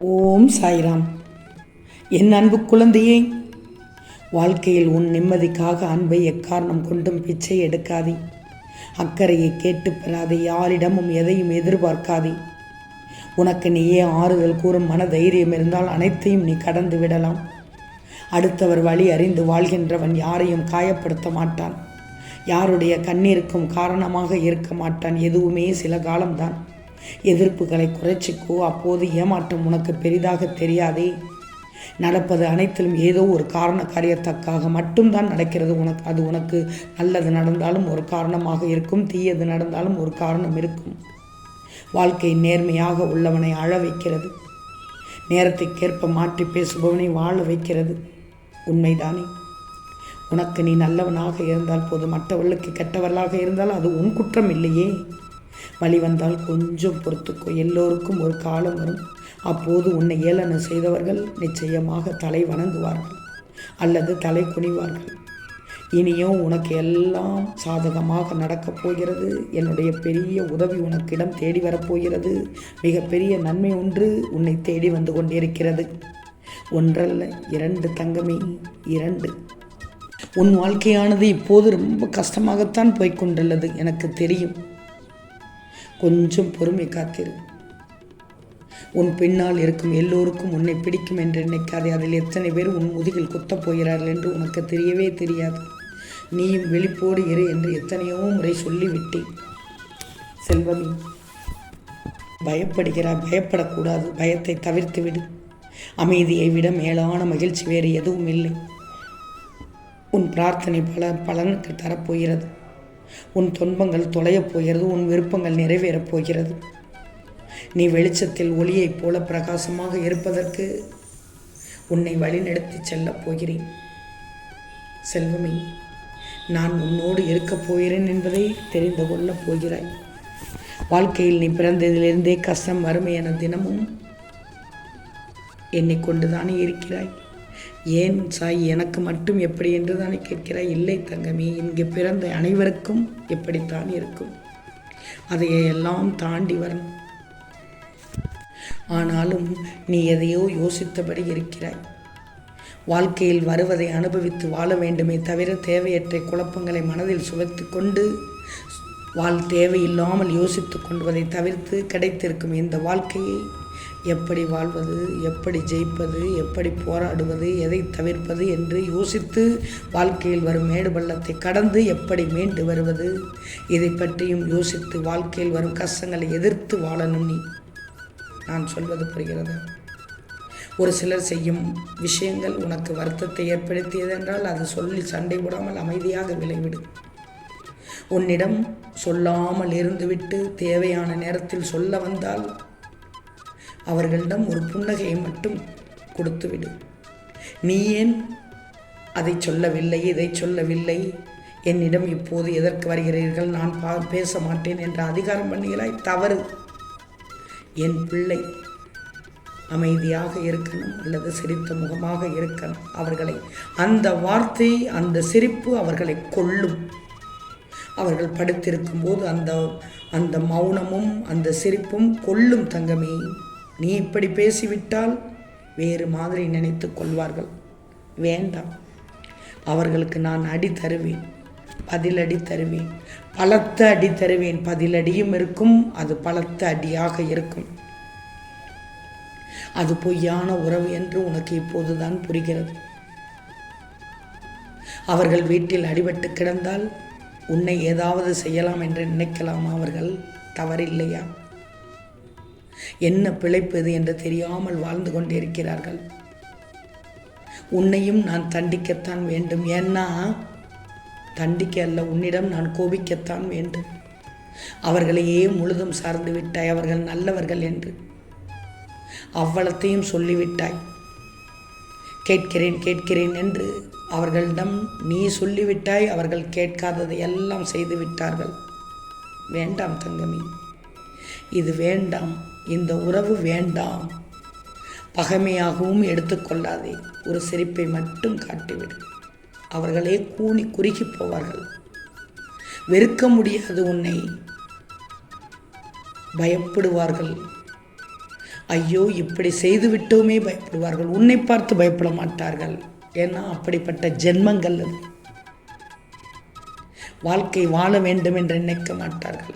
ஓம் சாய்ராம். என் அன்பு குழந்தையே வாழ்க்கையில் உன் நிம்மதிக்காக அன்பை எக்காரணம் கொண்டும் பிச்சை எடுக்காதே. அக்கறையை கேட்டு பெறாதே யாரிடமும் எதையும் எதிர்பார்க்காதே. உனக்கு நீயே ஆறுதல் கூறும் மன தைரியம் இருந்தால் அனைத்தையும் நீ கடந்து விடலாம். அடுத்தவர் வழி அறிந்து வாழ்கின்றவன் யாரையும் காயப்படுத்த மாட்டான். யாருடைய கண்ணீருக்கும் காரணமாக இருக்க மாட்டான். எதுவுமே சில காலம்தான். எதிர்ப்புகளை குறைச்சிக்கோ அப்போது ஏமாற்றம் உனக்கு பெரிதாக தெரியாதே. நடப்பது அனைத்திலும் ஏதோ ஒரு காரண காரியத்தக்காக மட்டும்தான் நடக்கிறது. உனக்கு அது உனக்கு நல்லது நடந்தாலும் ஒரு காரணமாக இருக்கும் தீயது நடந்தாலும் ஒரு காரணம் இருக்கும். வாழ்க்கை நேர்மையாக உள்ளவனை அழ வைக்கிறது. நேரத்துக்கேற்ப மாற்றி பேசுபவனை வாழ வைக்கிறது. உண்மைதானே? உனக்கு நீ நல்லவனாக இருந்தால் போது மற்றவர்களுக்கு கெட்டவர்களாக இருந்தால் அது உன் குற்றம் இல்லையே. வழி வந்தால் கொஞ்சம் பொறுத்துக்கோ. எல்லோருக்கும் ஒரு காலம் வரும். அப்போது உன்னை ஏளனம் செய்தவர்கள் நிச்சயமாக தலை வணங்குவார்கள் அல்லது தலை குனிவார்கள். இனியும் உனக்கு எல்லாம் சாதகமாக நடக்கப் போகிறது. என்னுடைய பெரிய உதவி உனக்கிடம் தேடி வரப்போகிறது மிகப்பெரிய நன்மை ஒன்று உன்னை தேடி வந்து கொண்டிருக்கிறது. ஒன்றல்ல இரண்டு தங்கமே இரண்டு. உன் வாழ்க்கையானது இப்போது ரொம்ப கஷ்டமாகத்தான் போய்க்கொண்டுள்ளது எனக்கு தெரியும். கொஞ்சம் பொறுமை காத்திரு. உன் பின்னால் இருக்கும் எல்லோருக்கும் உன்னை பிடிக்கும் என்று நினைக்காதே. அதில் எத்தனை பேர் உன் முதுகில் குத்தப் போகிறார்கள் என்று உனக்கு தெரியவே தெரியாது. நீயும் வெளிப்போடு இரு என்று எத்தனையோ முறை சொல்லிவிட்டேன். செல்வமி பயப்படுகிறாய் பயப்படக்கூடாது. பயத்தை தவிர்த்து விடு. அமைதியை விட மேலான மகிழ்ச்சி வேறு எதுவும் இல்லை. உன் பிரார்த்தனை பல பலனுக்கு தரப்போகிறது. உன் துன்பங்கள் தொலையப் போகிறது உன் விருப்பங்கள் நிறைவேறப் போகிறது. நீ வெளிச்சத்தில் ஒளியைப் போல பிரகாசமாக இருப்பதற்கு உன்னை வழிநடத்தி செல்லப் போகிறேன். செல்வமே நான் உன்னோடு இருக்கப் போகிறேன் என்பதை தெரிந்து கொள்ளப் போகிறாய். வாழ்க்கையில் நீ பிறந்ததிலிருந்தே கஷ்டம் வறுமை என தினமும் எண்ணிக்கொண்டுதானே இருக்கிறாய். ஏன் சாய் எனக்கு மட்டும் எப்படி என்று தானே கேட்கிறாய்? இல்லை தங்கமே இங்கு பிறந்த அனைவருக்கும் எப்படித்தான் இருக்கும்? அதையெல்லாம் தாண்டி வரும் ஆனாலும் நீ எதையோ யோசித்தபடி இருக்கிறாய். வாழ்க்கையில் வருவதை அனுபவித்து வாழ வேண்டுமே தவிர தேவையற்ற குழப்பங்களை மனதில் சுவைத்து கொண்டு வாழ் தேவையில்லாமல் யோசித்து கொண்டுவதை தவிர்த்து கிடைத்திருக்கும் இந்த வாழ்க்கையை எப்படி வாழ்வது எப்படி ஜெயிப்பது எப்படி போராடுவது எதை தவிர்ப்பது என்று யோசித்து வாழ்க்கையில் வரும் மேடு பள்ளத்தை கடந்து எப்படி மீண்டு வருவது? இதை பற்றியும் யோசித்து வாழ்க்கையில் வரும் கஷ்டங்களை எதிர்த்து வாழணும் நீ. நான் சொல்வது புரிகிறது? ஒரு சிலர் செய்யும் விஷயங்கள் உனக்கு வருத்தத்தை ஏற்படுத்தியது என்றால் அது சொல்லி சண்டை போடாமல் அமைதியாக விளைவிடும் உன்னிடம் சொல்லாமல் இருந்துவிட்டு தேவையான நேரத்தில் சொல்ல வந்தால் அவர்களிடம் ஒரு புன்னகையை மட்டும் கொடுத்துவிடு. நீ ஏன் அதை சொல்லவில்லை இதை சொல்லவில்லை? என்னிடம் இப்போது எதற்கு வருகிறீர்கள்? நான் பா பேச மாட்டேன் என்ற அதிகாரம் பண்ணுகிறாய்? தவறு. என் பிள்ளை அமைதியாக இருக்கணும் அல்லது சிரித்த முகமாக இருக்கணும். அவர்களை அந்த வார்த்தை அந்த சிரிப்பு அவர்களை கொல்லும். அவர்கள் படுத்திருக்கும் போது அந்த அந்த மௌனமும் அந்த சிரிப்பும் கொல்லும் தங்கமே. நீ இப்படி பேசிவிட்டால் வேறு மாதிரி நினைத்து கொள்வார்கள். வேண்டாம். அவர்களுக்கு நான் அடி தருவேன். பதிலடி தருவேன். பலத்த அடி தருவேன். பதிலடியும் இருக்கும். அது பலத்த அடியாக இருக்கும். அது பொய்யான உறவு என்று உனக்கு இப்போதுதான் புரிகிறது. அவர்கள் வீட்டில் அடிபட்டு கிடந்தால் உன்னை ஏதாவது செய்யலாம் என்று நினைக்கலாமா. அவர்கள் தவறில்லையா? என்ன பிழைப்பது என்று தெரியாமல் வாழ்ந்து கொண்டிருக்கிறார்கள். உன்னையும் நான் தண்டிக்கத்தான் வேண்டும். ஏன்னா தண்டிக்க அல்ல உன்னிடம் நான் கோபிக்கத்தான் வேண்டும். அவர்களையே முழுதும் சார்ந்து விட்டாய் அவர்கள் நல்லவர்கள் என்று. அவ்வளத்தையும் சொல்லிவிட்டாய். கேட்கிறேன் கேட்கிறேன் என்று அவர்களிடம் நீ சொல்லிவிட்டாய் அவர்கள் கேட்காததை எல்லாம் செய்து விட்டார்கள். வேண்டாம் தங்கமி இது வேண்டாம். இந்த உறவு வேண்டாம். பகைமையாகவும் எடுத்துக்கொள்ளாதே ஒரு சிரிப்பை மட்டும் காட்டிவிடு. அவர்களே கூணி குறுகி போவார்கள். வெறுக்க முடியாது உன்னை. பயப்படுவார்கள். ஐயோ இப்படி செய்து விட்டோமே பயப்படுவார்கள். உன்னை பார்த்து பயப்பட மாட்டார்கள். ஏன்னா அப்படிப்பட்ட ஜென்மங்கள் அது. வாழ்க்கை வாழ வேண்டும் என்று நினைக்க மாட்டார்கள்.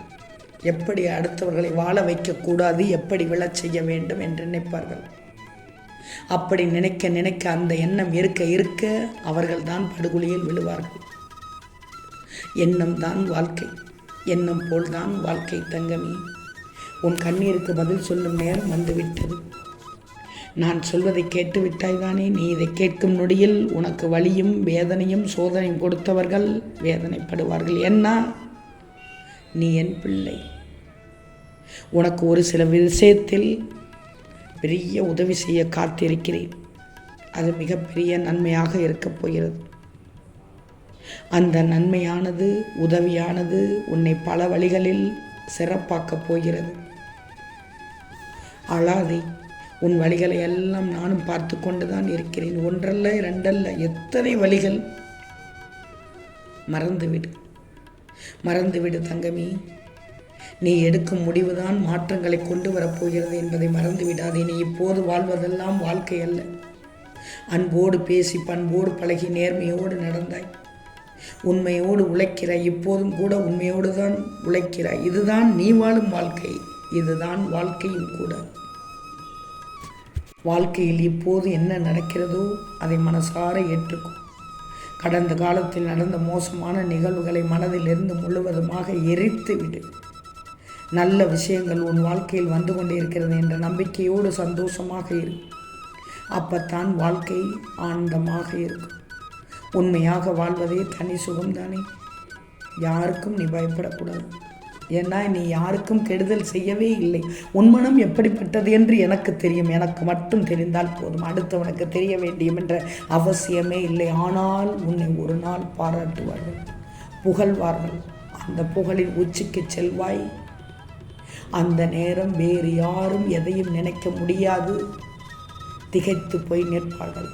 எப்படி அடுத்தவர்களை வாழ வைக்கக்கூடாது எப்படி விழச் செய்ய வேண்டும் என்று நினைப்பார்கள். அப்படி நினைக்க நினைக்க அந்த எண்ணம் இருக்க இருக்க அவர்கள்தான் படுகொலியில் விழுவார்கள். எண்ணம் தான் வாழ்க்கை எண்ணம் போல்தான் வாழ்க்கை தங்கமே. உன் கண்ணீருக்கு பதில் சொல்லும் நேரம் வந்துவிட்டது. நான் சொல்வதை கேட்டு விட்டாய்தானே நீ இதை கேட்கும் நொடியில் உனக்கு வலியும் வேதனையும் சோதனையும் கொடுத்தவர்கள் வேதனைப்படுவார்கள். என்ன நீ என் பிள்ளை. உனக்கு ஒரு சில விஷயத்தில் பெரிய உதவி செய்ய காத்திருக்கிறேன். அது மிகப்பெரிய நன்மையாக இருக்கப் போகிறது. அந்த நன்மையானது உதவியானது உன்னை பல வழிகளில் சிறப்பாக்கப் போகிறது. அழாதே உன் வழிகளை எல்லாம் நானும் பார்த்து கொண்டு தான் இருக்கிறேன். ஒன்றல்ல இரண்டல்ல எத்தனை வழிகள்? மறந்துவிடு. மறந்துவிடு தங்கமி. நீ எடுக்கும் முடிவுதான் மாற்றங்களை கொண்டு வரப்போகிறது என்பதை மறந்து விடாதே நீ இப்போது வாழ்வதெல்லாம் வாழ்க்கை அல்ல. அன்போடு பேசி பண்போடு பழகி நேர்மையோடு நடந்தாய். உண்மையோடு உழைக்கிறாய். இப்போதும் கூட உண்மையோடு தான் உழைக்கிறாய். இதுதான் நீ வாழும் வாழ்க்கை. இதுதான் வாழ்க்கையும் கூட. வாழ்க்கையில் இப்போது என்ன நடக்கிறதோ அதை மனசார ஏற்றுக்கும் கடந்த காலத்தில் நடந்த மோசமான நிகழ்வுகளை மனதிலிருந்து முழுவதுமாக எரித்து விடு நல்ல விஷயங்கள் உன் வாழ்க்கையில் வந்து கொண்டே இருக்கிறது என்ற நம்பிக்கையோடு சந்தோஷமாக இரு. அப்பத்தான் வாழ்க்கை ஆனந்தமாக இருக்கும் உண்மையாக வாழ்வதே தனி சுகம்தானே யாருக்கும் நீ பயப்படக்கூடாது. ஏன்னா நீ யாருக்கும் கெடுதல் செய்யவே இல்லை. உன் மனம் எப்படிப்பட்டது என்று எனக்கு தெரியும். எனக்கு மட்டும் தெரிந்தால் போதும். அடுத்தவனுக்கு தெரிய வேண்டியும் என்ற அவசியமே இல்லை. ஆனால் உன்னை ஒரு நாள் பாராட்டுவார்கள். புகழ்வார்கள். அந்த புகழின் உச்சிக்கு செல்வாய். அந்த நேரம் வேறு யாரும் எதையும் நினைக்க முடியாது. திகைத்து போய் நிற்பார்கள்.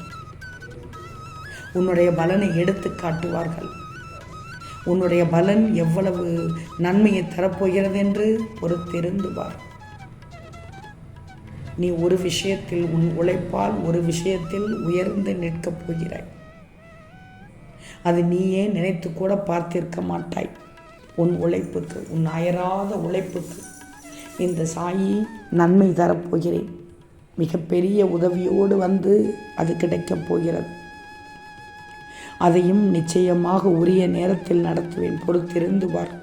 உன்னுடைய பலனை எடுத்து காட்டுவார்கள். உன்னுடைய பலன் எவ்வளவு நன்மையை தரப்போகிறது என்று பொறுத்திருந்து பார். நீ ஒரு விஷயத்தில் உன் உழைப்பால் ஒரு விஷயத்தில் உயர்ந்து நிற்கப் போகிறாய். அது நீயே நினைத்து கூட பார்த்திருக்க மாட்டாய். உன் உழைப்புக்கு உன் அயராத உழைப்புக்கு. இந்த சாயி நன்மை தரப்போகிறேன் மிகப்பெரிய உதவியோடு வந்து அது கிடைக்கப் போகிறது. அதையும் நிச்சயமாக உரிய நேரத்தில் நடத்துவேன். பொறுத்திருந்து பார்.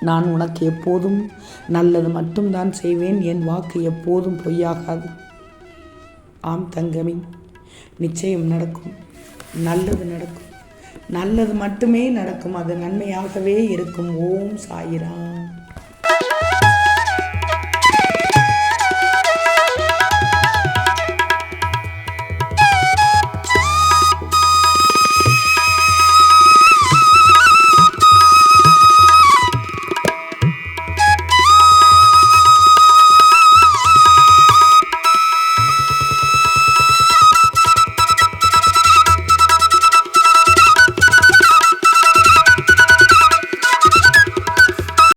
நான் உனக்கு எப்போதும் நல்லது மட்டும்தான் செய்வேன். என் வாக்கு எப்போதும் பொய்யாகாது. ஆம் தங்கமி நிச்சயம் நடக்கும். நல்லது நடக்கும். நல்லது மட்டுமே நடக்கும். அது நன்மையாகவே இருக்கும். ஓம் சாயிராம்.